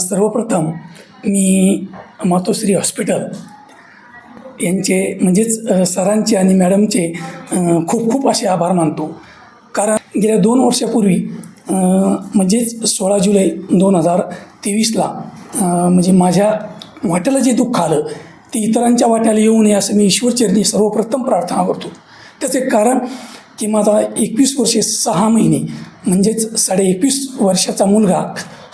सर्वप्रथम मी मातोश्री हॉस्पिटल यांचे म्हणजेच सरांचे आणि मॅडमचे खूप खूप असे आभार मानतो. कारण गेल्या दोन वर्षापूर्वी म्हणजेच सोळा जुलै दोन हजार तेवीसला म्हणजे माझ्या वाट्याला जे दुःख आलं ते इतरांच्या वाट्याला येऊ नये असं मी ईश्वरचरणी सर्वप्रथम प्रार्थना करतो. त्याचे कारण की माझा एकवीस वर्षे सहा महिने म्हणजेच साडे एकवीस वर्षाचा मुलगा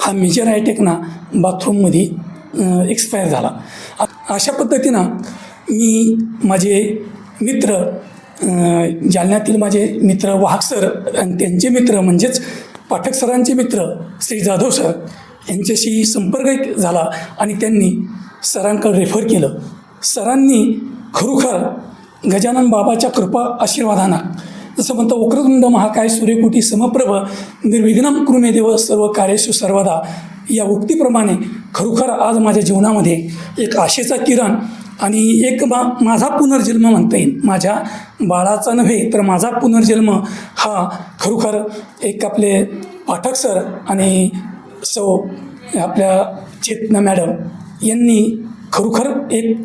हा मेजर ॲटॅकना बाथरूममध्ये एक्सपायर झाला. अशा पद्धतीनं मी माझे मित्र जालन्यातील माझे मित्र वाहक सर आणि त्यांचे मित्र म्हणजेच पाठक सरांचे मित्र श्री जाधव सर यांच्याशी संपर्क झाला आणि त्यांनी सरांकडे रेफर केलं. सरांनी खरोखर गजानन बाबाच्या कृपा आशीर्वादानं जसं म्हणतं वक्रतुंड महाकाय सूर्यकोटी समप्रभ निर्विघ्नम कृमे देव सर्व कार्यशु सर्वदा. या उक्तीप्रमाणे खरोखर आज माझ्या जीवनामध्ये एक आशेचा किरण आणि एक मा माझा पुनर्जन्म म्हणता येईल. माझ्या बाळाचा नव्हे तर माझा पुनर्जन्म हा खरोखर एक आपले पाठक सर आणि सो आपल्या चेतना मॅडम यांनी खरोखर एक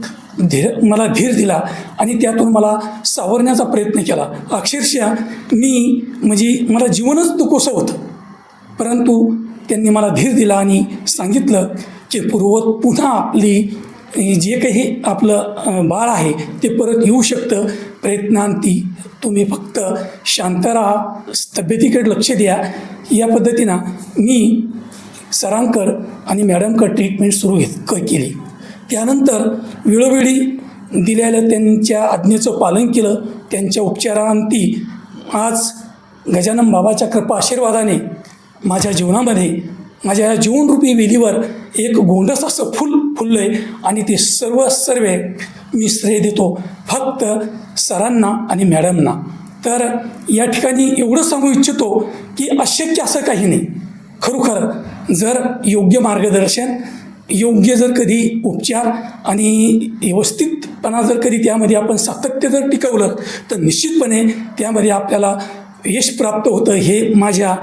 धीर मला धीर दिला आणि त्यातून मला सावरण्याचा प्रयत्न केला. अक्षरशः मी म्हणजे मला जीवनच दुकोसं होतं. परंतु त्यांनी मला धीर दिला आणि सांगितलं की पूर्वत पुन्हा आपली जे काही आपलं बाळ आहे ते परत येऊ शकतं. प्रयत्नांती तुम्ही फक्त शांत राहा तब्येतीकडे लक्ष द्या. या पद्धतीनं मी सरांकर आणि मॅडमकड ट्रीटमेंट सुरू घेत क केली. त्यानंतर वेळोवेळी दिलेल्या त्यांच्या आज्ञेचं पालन केलं त्यांच्या उपचारांती आज गजानन बाबाच्या कृपा आशीर्वादाने माझ्या जीवनामध्ये माझ्या जीवनरूपी वेलीवर एक गोंडस असं फुल फुललं आहे आणि ते सर्व सर्व मी श्रेय देतो फक्त सरांना आणि मॅडमना. तर या ठिकाणी एवढं सांगू इच्छितो की अशक्य असं काही नाही. खरोखर जर योग्य मार्गदर्शन योग्य जर कधी उपचार आणि व्यवस्थितपणा जर कधी त्यामध्ये आपण सातत्य जर टिकवलं तर निश्चितपणे त्यामध्ये आपल्याला यश प्राप्त होतं हे माझ्या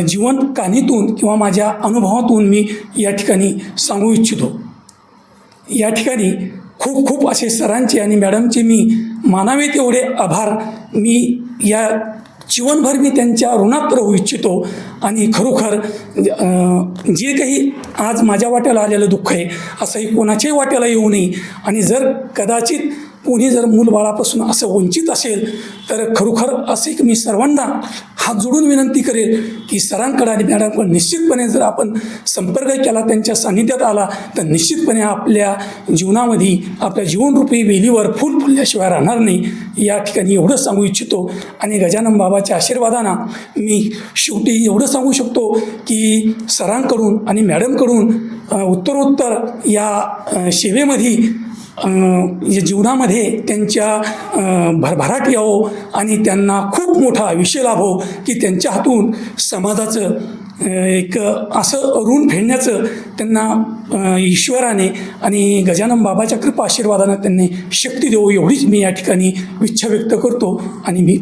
जीवन कहाणीतून किंवा माझ्या अनुभवातून मी या ठिकाणी सांगू इच्छितो. या ठिकाणी खूप खूप असे सरांचे आणि मॅडमचे मी मानावे तेवढे आभार मी या जीवनभर मी त्यांच्या ऋणात राहू इच्छितो. आणि खरोखर जे काही आज माझ्या वाट्याला आलेलं दुःख आहे असंही कोणाच्याही वाट्याला येऊ नये. आणि जर कदाचित कोणी जर मूलबाळापासून असं वंचित असेल तर खरोखर असे मी सर्वांना हात जोडून विनंती करेल की सरांकडे आणि मॅडमकडे निश्चितपणे जर आपण संपर्क केला त्यांच्या सान्निध्यात आला तर निश्चितपणे आपल्या जीवनामध्ये आपल्या जीवनरूपी वेलीवर फुल फुलल्याशिवाय राहणार नाही. या ठिकाणी एवढं सांगू इच्छितो आणि गजानन बाबाच्या आशीर्वादानं मी शेवटी एवढं सांगू शकतो की सरांकडून आणि मॅडमकडून उत्तरोत्तर या सेवेमध्ये जीवनामध्ये त्यांच्या भरभराट यावो आणि त्यांना खूप मोठा आयुष्य लाभो हो की त्यांच्या हातून समाजाचं एक असं ऋण फेडण्याचं त्यांना ईश्वराने आणि गजानन बाबाच्या कृपा आशीर्वादानं त्यांनी शक्ती देऊ एवढीच मी या ठिकाणी इच्छा व्यक्त करतो आणि मी